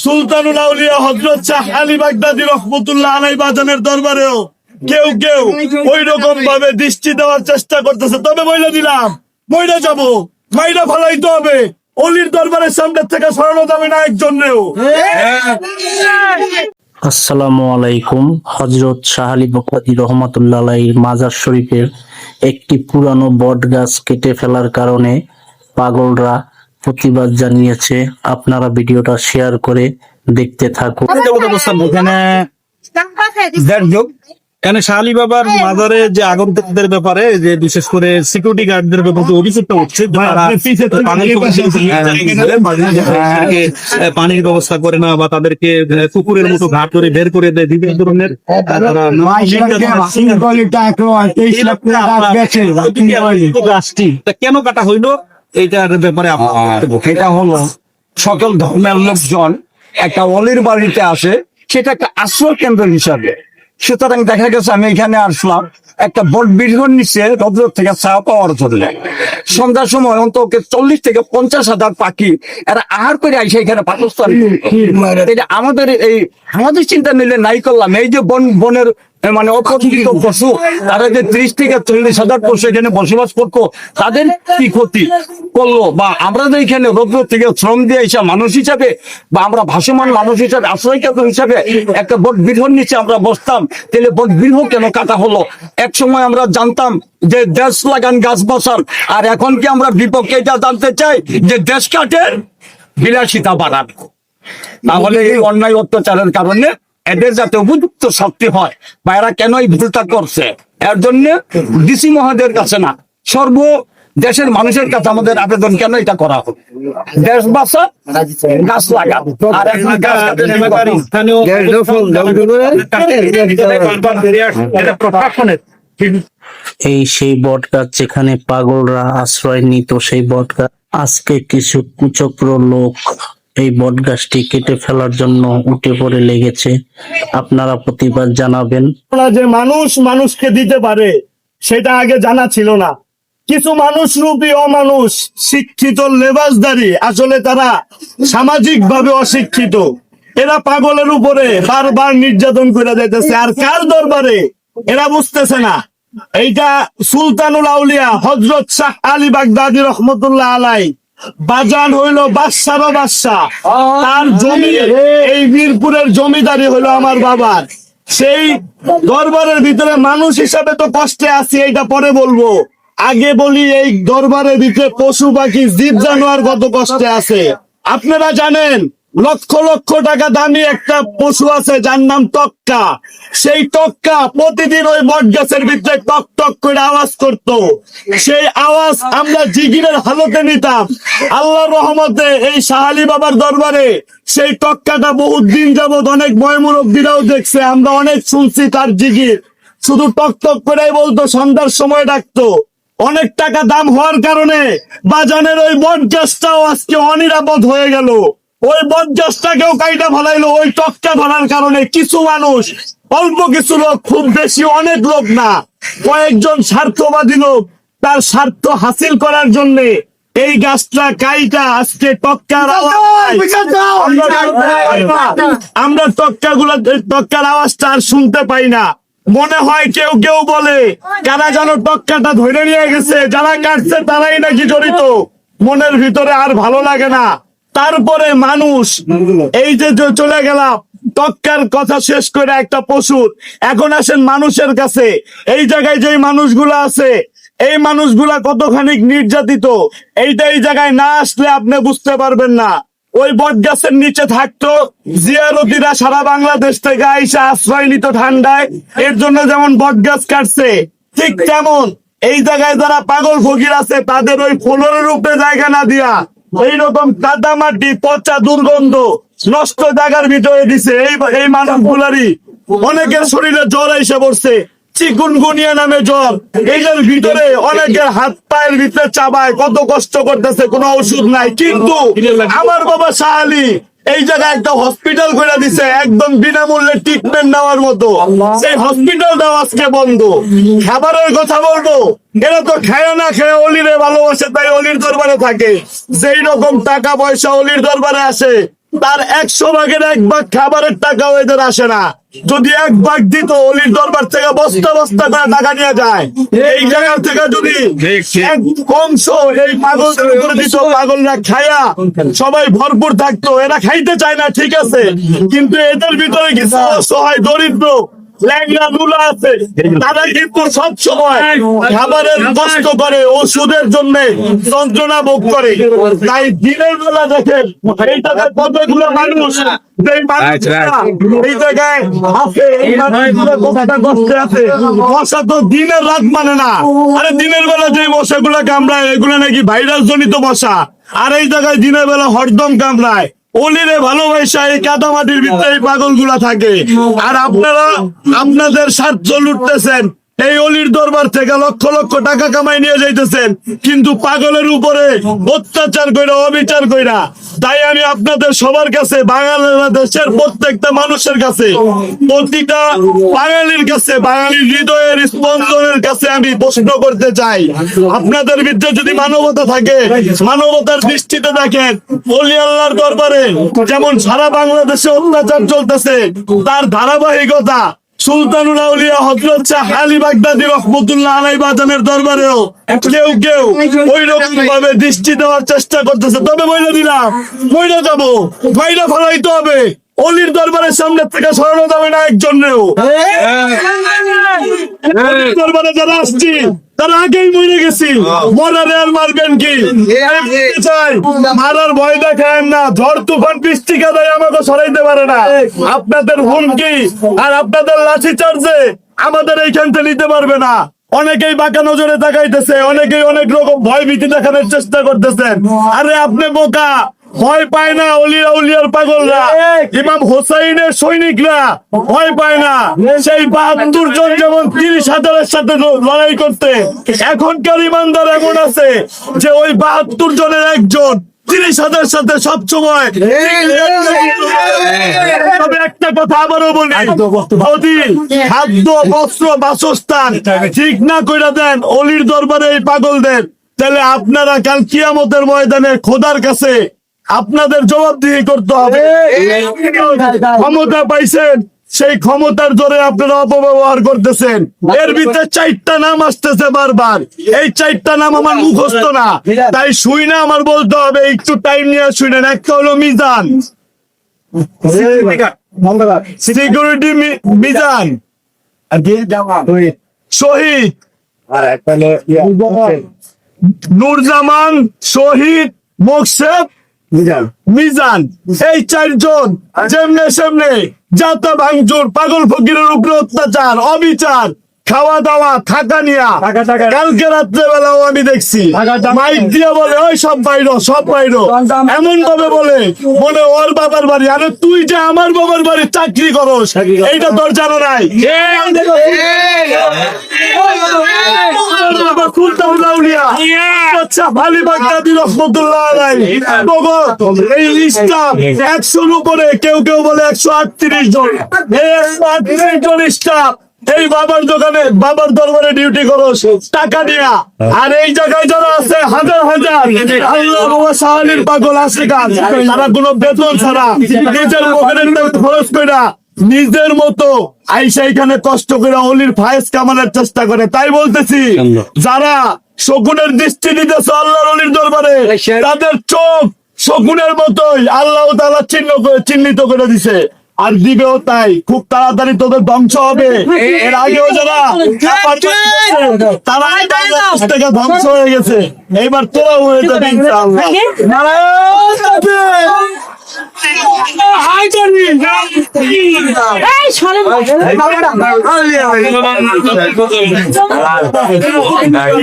সুলতানুল আউলিয়া হজরত শাহ আলী বাগদাদি রহমতুল্লাহ আলাই বাজানের দরবারেও কেউ কেউ ওই রকম ভাবে দৃষ্টি দেওয়ার চেষ্টা করতেছে। তবে বইলে দিলাম, বইলে যাব। মাইরা ফলাইতে হবে। অলির দরবারের সামনে থেকে সরানো যাবে না একজনেও আসসালামু আলাইকুম হজরত শাহ আলী বকরাদি রহমাতুল্লাহ মাজার শরীফের একটি পুরানো বট গাছ কেটে ফেলার কারণে পাগলরা প্রতিবাদ জানিয়েছে। আপনারা ভিডিওটা শেয়ার করে দেখতে থাকুন। এখানে এখানে শাহালি বাবার মাজারে যে আগন্তুকদের ব্যাপারে যে বিশেষ করে সিকিউরিটি গার্ডদের ব্যাপারে অভিযোগটা উঠছে পানির হ্যাঁ, ব্যবস্থা করে না বা তাদেরকে কুকুরের মতো ঘাট করে বের করে দেয় বিভিন্ন ধরনের তা কেন কাটা হইল? এইটার ব্যাপারে এটা হলো সকল ধর্মের লোকজন একটা অলির বাড়িতে আসে সেটা একটা আশ্রয় কেন্দ্র হিসাবে। সুতরাং দেখা গেছে আমি এখানে আসলাম একটা বট বীরগণ নিচে রৌদ্র থেকে চা পাওয়ার জন্য। সন্ধ্যার সময় অন্তত চল্লিশ থেকে পঞ্চাশ হাজার পাখি এরা আহার করে আইসে এখানে পাকিস্তান এটা আমাদের এই আমাদের চিন্তা নিলে নাই করলাম। এই যে বন বনের মানে অপরিচিত পশু। তারা যে ত্রিশ থেকে চল্লিশ হাজার পশু এখানে বসবাস করতো, তাদের কি ক্ষতি করল? বা আমরা এখানে রৌদ্র থেকে শ্রম দিয়ে এসে মানুষ হিসাবে, বা আমরা ভাসমান মানুষ হিসাবে আশ্রয় হিসাবে একটা বট বৃহর নিচে আমরা বসতাম, তাহলে বট বৃহ কেন কাটা হলো? এক সময় আমরা জানতাম যে দেশ লাগান, গাছ বসান। আর এখন কি আমরা বিপক্ষে এটা জানতে চাই যে দেশ কাটে? বিলাসিতা বাড়ান। তাহলে এই অন্যায় অত্যাচারের কারণে এদের যাতে উপযুক্ত শাস্তি হয় বা এরা কেন এই ভুলটা করছে? এর জন্য ডিসি মহোদয়ের কাছে না সর্ব দেশের মানুষের কাছে আমাদের আবেদন কেন এটা করা দেশ বাঁচা গাছ লাগা আর প্রশাসনের এই সেই বট গাছ যেখানে পাগলরা আশ্রয় নিত সেই বট গাছ আজকে কিছু কুচক্র লোক এই বট গাছটি কেটে ফেলার জন্য উঠে পড়ে লেগেছে। আপনারা প্রতিবাদ জানাবেন। যে মানুষ মানুষকে দিতে পারে, সেটা আগে জানা ছিল না। কিছু মানুষ রূপী অমানুষ, শিক্ষিত, লেবাসদারি, আসলে তারা সামাজিক ভাবে অশিক্ষিত। এরা পাগলের উপরে বারবার নির্যাতন করে যাইতেছে। আর কার দরবারে? এরা বুঝতেছে না। এইটা সুলতানুল আউলিয়া হজরত শাহ আলী বাগদাদি রহমতুল্লাহ আলাই বাজান হইল বা বাদশা। তার জমি এই বীরপুরের জমিদারি হইল আমার বাবার। সেই দরবারের ভিতরে মানুষ হিসাবে তো কষ্টে আছি এইটা পরে বলব। আগে বলি এই দরবারের ভিতরে পশু পাখি জীব জানোয়ার কত কষ্টে আছে। আপনারা জানেন লক্ষ লক্ষ টাকা দামি একটা পশু আছে, যার নাম তক্কা সেই তক্কা প্রতিদিন ওই গাছের ভিতরে টক টক করে আওয়াজ করত। সেই আওয়াজ আমরা জিগিরের হালতে নিতাম। আল্লাহ রহমতে এই শাহালি বাবার দরবারে সেই টক্কাটা বহুত দিন যাবত অনেক ময়মুরব্বীরাও দেখছে। আমরা অনেক শুনছি তার জিগির। শুধু টক টক করেই বলতো, সন্ধ্যার সময় ডাকতো। অনেক টাকা দাম হওয়ার কারণে বাজানের ওই বট আজকে অনিরাপদ হয়ে গেল। ওই বট গাছটাকেও কাইটা ফলাইলো ওই টকটা ধরার কারণে কিছু মানুষ অল্প কিছু লোক খুব বেশি অনেক লোক না কয়েকজন স্বার্থবাদী লোক তার স্বার্থ হাসিল করার জন্য এই গাছটা কাইটা আজকে টক্কার আমরা- আমরা টক্কা গুলা টক্কার আওয়াজটা আর শুনতে পাই না। মনে হয় কেউ কেউ বলে কারা যেন টক্কাটা ধরে নিয়ে গেছে যারা কাটছে তারাই নাকি জড়িত। মনের ভিতরে আর ভালো লাগে না। তারপরে মানুষ এই যে চলে গেলাম টক্কার কথা শেষ করে একটা পশুর এখন আসেন মানুষের কাছে। এই জায়গায় যে মানুষগুলো আছে এই মানুষগুলা কতখানি নির্যাতিত এইটা এই জায়গায় না আসলে আপনি বুঝতে পারবেন না। ওই বট গাছের নিচে থাকতো জিয়ারতিরা সারা বাংলাদেশ থেকে আইসা আশ্রয় নিত ঠান্ডায়। এর জন্য যেমন বট গাছ কাটছে ঠিক তেমন এই জায়গায় যারা পাগল ফকির আছে তাদের ওই ফ্লোরের উপরে জায়গা না দিয়া এইরকম কাদা মাটি পচা দুর্গন্ধ নষ্ট জায়গার ভিতরে দিছে। এই এই মানুষগুলারই অনেকের শরীরে জ্বর এসে পড়ছে। চিকুনগুনিয়া নামে জ্বর। এইটার ভিতরে অনেকের হাত পায়ের ভিতরে চাবায়। কত কষ্ট করতেছে কোনো ওষুধ নাই। কিন্তু আমার বাবা শাহালি এই জায়গায় একটা হসপিটাল করে দিছে একদম বিনামূল্যে ট্রিটমেন্ট নেওয়ার মতো। সেই হসপিটালটাও আজকে বন্ধ। খাবারের কথা বলব। এরা তো খায় না খেয়ে অলিরে ভালোবাসে তাই অলির দরবারে থাকে। যেই রকম টাকা পয়সা অলির দরবারে আসে তার একশো ভাগের এক ভাগ খাবারের টাকাও এদের আসে না। যদি এক ভাগ দিত অলির দরবার থেকে বস্তা বস্তা করে টাকা নিয়ে যায়। এই জায়গা থেকে যদি কংস এই পাগল করে দিত পাগলরা খায়া সবাই ভরপুর থাকতো। এরা খাইতে চায় না ঠিক আছে। কিন্তু এদের ভিতরে কিছু অসহায় দরিদ্র ল্যাংড়া লুলা আছে। তারা কিন্তু সব সময় খাবারের কষ্ট করে ওষুধের জন্য যন্ত্রণা ভোগ করে। তাই দিনের বেলা দেখেন এই জায়গায় কতগুলো মানুষ এই জায়গায় আছে এই কষ্টে আছে। মশা তো দিনের রাত মানে না। আরে দিনের বেলা যে মশাগুলো কামড়ায় এগুলো নাকি ভাইরাস জনিত মশা। আর এই জায়গায় দিনের বেলা হরদম কামড়ায়। অলিরে ভালোবাসা এই কাদামাটির ভিতরে এই পাগলগুলা থাকে। আর আপনারা আপনাদের স্বার্থ লুটতেছেন। এই অলির দরবার থেকে লক্ষ লক্ষ টাকা কামাই নিয়ে যাইতেছেন। কিন্তু পাগলের উপরে অত্যাচার কইরা, অবিচার কইরা, তাই আমি আপনাদের সবার কাছে, বাংলাদেশের প্রত্যেকটা মানুষের কাছে, প্রতিটা বাঙালির কাছে, বাঙালির হৃদয়ের স্পন্দনের কাছে আমি প্রশ্ন করতে চাই। আপনাদের ভিতরে যদি মানবতা থাকে, মানবতার দৃষ্টিতে দেখেন, অলি আল্লাহর দরবারে যেমন সারা বাংলাদেশে অত্যাচার চলতেছে, তার ধারাবাহিকতা সুলতানুল আউলিয়া হজরত শাহ আলী বাগদাদি রহমতুল্লাহ আলাই বাজানের দরবারেও কেউ কেউ ওই রকম ভাবে দৃষ্টি দেওয়ার চেষ্টা করতেছে। তবে মহিলা দিলাম মহিলা যাব বাইরে ফলাইতে হবে। অলির দরবারের সামনে থেকে সরানো যাবে না একজনেও অলির দরবারে যারা আসছি তারা আগেই মরে গেছি। মরারে আর মারবেন কি? চাই মারার ভয় দেখায় না ঝড় তুফান বৃষ্টি কাদায় আমাকে সরাইতে পারে না। আপনাদের হুমকি আর আপনাদের লাঠি চার্জে আমাদের এইখান থেকে নিতে পারবে না। অনেকেই বাঁকা নজরে তাকাইতেছে অনেকেই অনেক রকম ভয় ভীতি দেখানোর চেষ্টা করতেছেন। আরে আপনি বোকা ভয় পায় না অলিয়া উলিয়ার পাগলরা। ইমাম হোসাইনের সৈনিকরা ভয় পায় না। সেই বাহাত্তর জন যেমন তিরিশ হাজারের সাথে লড়াই করতে এখনকার ইমানদার এমন আছে যে ওই বাহাত্তর জনের একজন তিরিশ হাজার সাথে সব সময় তবে একটা কথা আবারও বলি। যদি খাদ্য বস্ত্র বাসস্থান ঠিক না কইরা দেন অলির দরবারে এই পাগলদের। তাহলে আপনারা কাল কিয়ামতের ময়দানে খোদার কাছে আপনাদের জবাবদিহি করতে হবে। ক্ষমতা পাইছেন সেই ক্ষমতার জোরে আপনারা অপব্যবহার করতেছেন। এর ভিতরে চারটা নাম আসতেছে বারবার। এই চারটা নাম আমার মুখস্থ না। তাই শুই না আমার বলতে হবে একটু টাইম নিয়ে শুনেন একটা হলো মিজান। সিকিউরিটি মিজান। শহীদ। নূরজামান শহীদ মোকসেদ মিজান এই চারজন যেমনে সেমনে যাতা ভাঙচুর পাগল ফকিরের উপরে অত্যাচার অবিচার খাওয়া দাওয়া থাকা নিয়া কালকে রাত্রে বেলাও আমি দেখছি মাইক দিয়ে বলে ওই সব বাইরো সব বাইরো এমন ভাবে বলে বলে ওর বাবার বাড়ি আরে তুই যে আমার বাবার বাড়ি চাকরি করস এইটা তোর জানা নাই লাউলিয়া আচ্ছা ভালি বাগদাদি রহমতুল্লাহ আলাইহি নগদ এই উপরে কেউ কেউ বলে একশো আটত্রিশ জন। এই জন স্টাফ এই বাবার দোকানে বাবার দরবারে ডিউটি করো টাকা দিয়া। আর এই জায়গায় যারা আছে হাজার হাজার। আল্লাহ বাবা সাহালির পাগল আছে কাজ তারা কোনো বেতন ছাড়া নিজের পকেটের খরচ কইরা নিজের মতো আইসা এখানে কষ্ট করে অলির ফায়েজ কামানোর চেষ্টা করে তাই বলতেছি যারা শকুনের দৃষ্টি দিতেছে আল্লাহর অলির দরবারে তাদের চোখ শকুনের মতোই আল্লাহ তাআলা চিহ্ন করে চিহ্নিত করে দিছে। আর দিবেও তাই খুব তাড়াতাড়ি তোদের ধ্বংস হবে। এর আগেও যারা তারা ধ্বংস হয়ে গেছে। এইবার তোরা হয়ে যাবে সরেন নারায়ণ